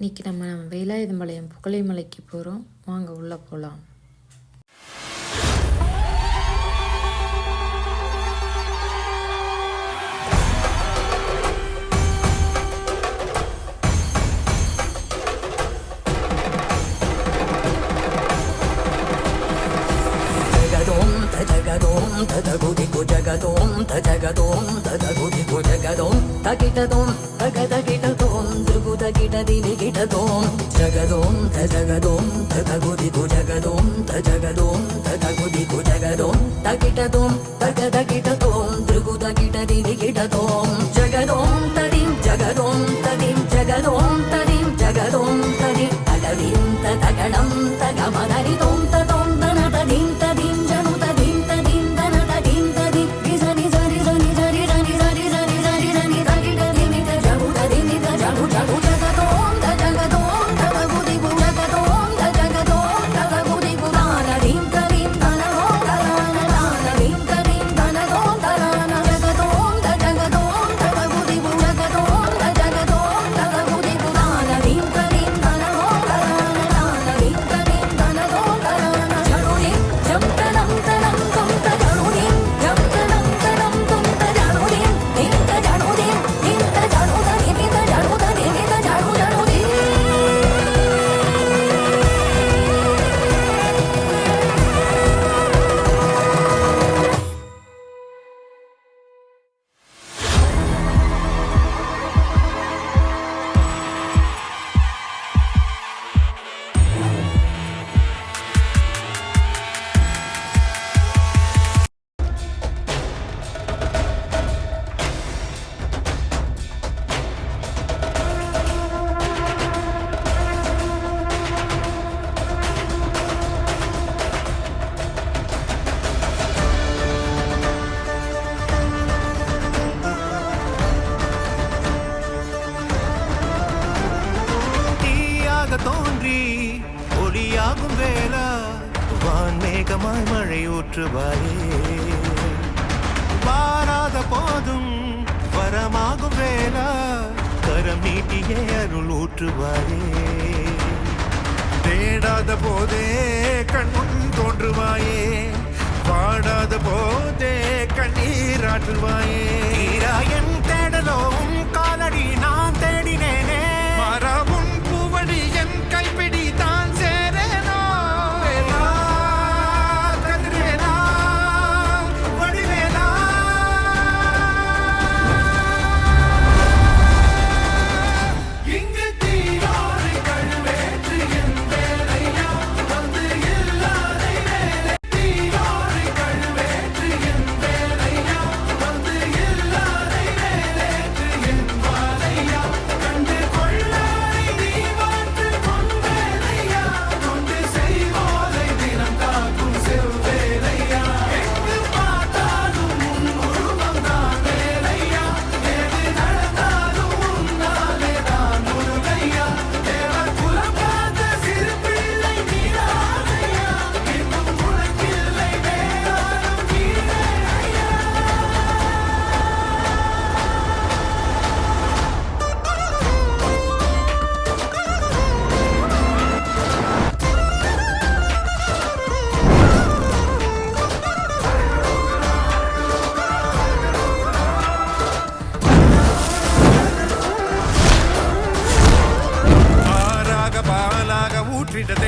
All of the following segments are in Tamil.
இன்றைக்கி நம்ம நம்ம வேலாயுதம்பாளையம் புகழை மலைக்கு போகிறோம் வாங்க உள்ளே போகலாம் தகதோம் தகதோம் தகதோம் தகதோம் தகதோம் தக தகதக ಗಿಡದಿಲಿ ಗಿಡದೋಂತ ಜಗದೋಂತ ಜಗದೋಂತ ತಗುದಿಗು ಜಗದೋಂತ ಜಗದೋಂತ ತಗುದಿಗು ಜಗದೋಂತ ಗಿಡದೋಂತ ஒளியாக தோன்றி ஒளியாகும் வேளா வான்மேகமாய் மழை ஊற்றுவாயே. வாராத போதும் வரமாகும் வேளா கரம் நீட்டியே அருள் ஊற்றுவாயே. தேடாத போதே கண்முன் தோன்றுவாயே. பாடாத போதே கண்ணீராற்றுவாயே என்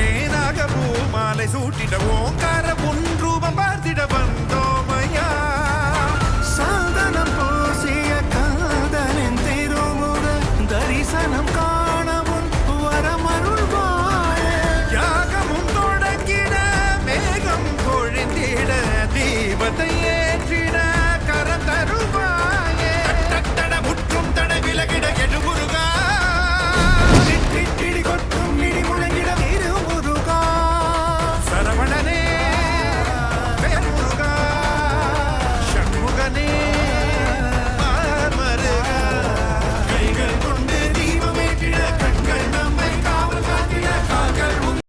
நானே நாகபூ மாலை சூட்டிட ஓங்கார உன் ரூபம் பார்த்திட வந்த